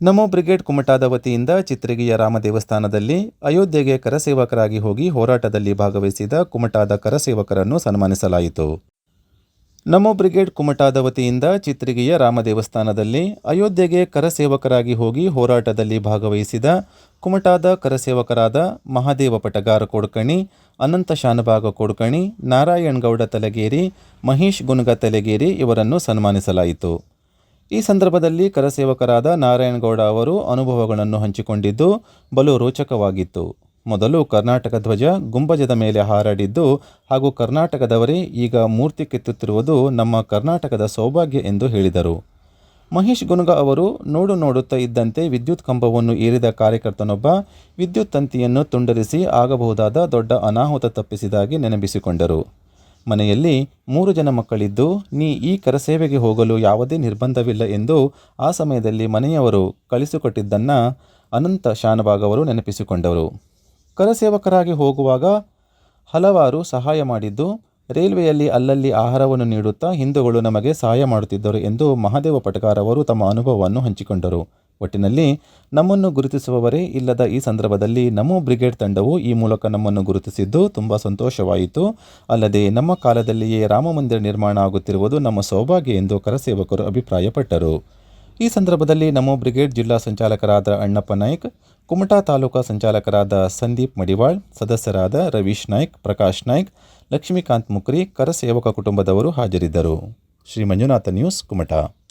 ನಮೋ brigade ಕುಮಟಾದ ವತಿಯಿಂದ ಚಿತ್ರಗಿಯ ರಾಮ ದೇವಸ್ಥಾನದಲ್ಲಿ ಅಯೋಧ್ಯೆಗೆ ಕರಸೇವಕರಾಗಿ ಹೋಗಿ ಹೋರಾಟದಲ್ಲಿ ಭಾಗವಹಿಸಿದ ಕುಮಟಾದ ಕರಸೇವಕರನ್ನು ಸನ್ಮಾನಿಸಲಾಯಿತು. ನಮೋ ಬ್ರಿಗೇಡ್ ಕುಮಟಾದ ವತಿಯಿಂದ ಚಿತ್ರಗಿಯ ರಾಮ ದೇವಸ್ಥಾನದಲ್ಲಿ ಅಯೋಧ್ಯೆಗೆ ಕರಸೇವಕರಾಗಿ ಹೋಗಿ ಹೋರಾಟದಲ್ಲಿ ಭಾಗವಹಿಸಿದ ಕುಮಟಾದ ಕರಸೇವಕರಾದ ಮಹಾದೇವ ಪಟಗಾರ ಕೊಡ್ಕಣಿ, ಅನಂತ ಶಾನಭಾಗ ಕೊಡ್ಕಣಿ ನಾರಾಯಣಗೌಡ ತಲೆಗೇರಿ, ಮಹೇಶ್ ಗುನ್ಗ ತಲೆಗೇರಿ ಇವರನ್ನು ಸನ್ಮಾನಿಸಲಾಯಿತು. ಈ ಸಂದರ್ಭದಲ್ಲಿ ಕರಸೇವಕರಾದ ನಾರಾಯಣಗೌಡ ಅವರು ಅನುಭವಗಳನ್ನು ಹಂಚಿಕೊಂಡಿದ್ದು, ಬಲು ರೋಚಕವಾಗಿತ್ತು. ಮೊದಲು ಕರ್ನಾಟಕ ಧ್ವಜ ಗುಂಬಜದ ಮೇಲೆ ಹಾರಾಡಿದ್ದು, ಹಾಗೂ ಕರ್ನಾಟಕದವರೇ ಈಗ ಮೂರ್ತಿ ಕೆತ್ತುತ್ತಿರುವುದು ನಮ್ಮ ಕರ್ನಾಟಕದ ಸೌಭಾಗ್ಯ ಎಂದು ಹೇಳಿದರು. ಮಹೇಶ್ ಗುನ್ಗ ಅವರು ನೋಡು ನೋಡುತ್ತಾ ಇದ್ದಂತೆ ವಿದ್ಯುತ್ ಕಂಬವನ್ನು ಏರಿದ ಕಾರ್ಯಕರ್ತನೊಬ್ಬ ವಿದ್ಯುತ್ ತಂತಿಯನ್ನು ತುಂಡರಿಸಿ ಆಗಬಹುದಾದ ದೊಡ್ಡ ಅನಾಹುತ ತಪ್ಪಿಸಿದಾಗಿ ನೆನಪಿಸಿಕೊಂಡರು. ಮನೆಯಲ್ಲಿ ಮೂರು ಜನ ಮಕ್ಕಳಿದ್ದು, ನೀ ಈ ಕರಸೇವೆಗೆ ಹೋಗಲು ಯಾವುದೇ ನಿರ್ಬಂಧವಿಲ್ಲ ಎಂದು ಆ ಸಮಯದಲ್ಲಿ ಮನೆಯವರು ಕಳಿಸಿಕೊಟ್ಟಿದ್ದನ್ನು ಅನಂತ ಶಾನಭಾಗ್ ಅವರು ನೆನಪಿಸಿಕೊಂಡರು. ಕರಸೇವಕರಾಗಿ ಹೋಗುವಾಗ ಹಲವಾರು ಸಹಾಯ ಮಾಡಿದ್ದು, ರೈಲ್ವೆಯಲ್ಲಿ ಅಲ್ಲಲ್ಲಿ ಆಹಾರವನ್ನು ನೀಡುತ್ತಾ ಹಿಂದೂಗಳು ನಮಗೆ ಸಹಾಯ ಮಾಡುತ್ತಿದ್ದರು ಎಂದು ಮಹಾದೇವ ಪಟಕಾರವರು ಅವರು ತಮ್ಮ ಅನುಭವವನ್ನು ಹಂಚಿಕೊಂಡರು. ಒಟ್ಟಿನಲ್ಲಿ ನಮ್ಮನ್ನು ಗುರುತಿಸುವವರೇ ಇಲ್ಲದ ಈ ಸಂದರ್ಭದಲ್ಲಿ ನಮೋ ಬ್ರಿಗೇಡ್ ತಂಡವು ಈ ಮೂಲಕ ನಮ್ಮನ್ನು ಗುರುತಿಸಿದ್ದು ತುಂಬ ಸಂತೋಷವಾಯಿತು. ಅಲ್ಲದೆ ನಮ್ಮ ಕಾಲದಲ್ಲಿಯೇ ರಾಮಮಂದಿರ ನಿರ್ಮಾಣ ಆಗುತ್ತಿರುವುದು ನಮ್ಮ ಸೌಭಾಗ್ಯ ಎಂದು ಕರಸೇವಕರು ಅಭಿಪ್ರಾಯಪಟ್ಟರು. ಈ ಸಂದರ್ಭದಲ್ಲಿ ನಮೋ ಬ್ರಿಗೇಡ್ ಜಿಲ್ಲಾ ಸಂಚಾಲಕರಾದ ಅಣ್ಣಪ್ಪ ನಾಯ್ಕ್, ಕುಮಟಾ ತಾಲೂಕಾ ಸಂಚಾಲಕರಾದ ಸಂದೀಪ್ ಮಡಿವಾಳ್, ಸದಸ್ಯರಾದ ರವೀಶ್ ನಾಯ್ಕ್, ಪ್ರಕಾಶ್ ನಾಯ್ಕ್, ಲಕ್ಷ್ಮೀಕಾಂತ್ ಮುಕ್ರಿ, ಕರಸೇವಕ ಕುಟುಂಬದವರು ಹಾಜರಿದ್ದರು. ಶ್ರೀ ಮಂಜುನಾಥ ನ್ಯೂಸ್, ಕುಮಟಾ.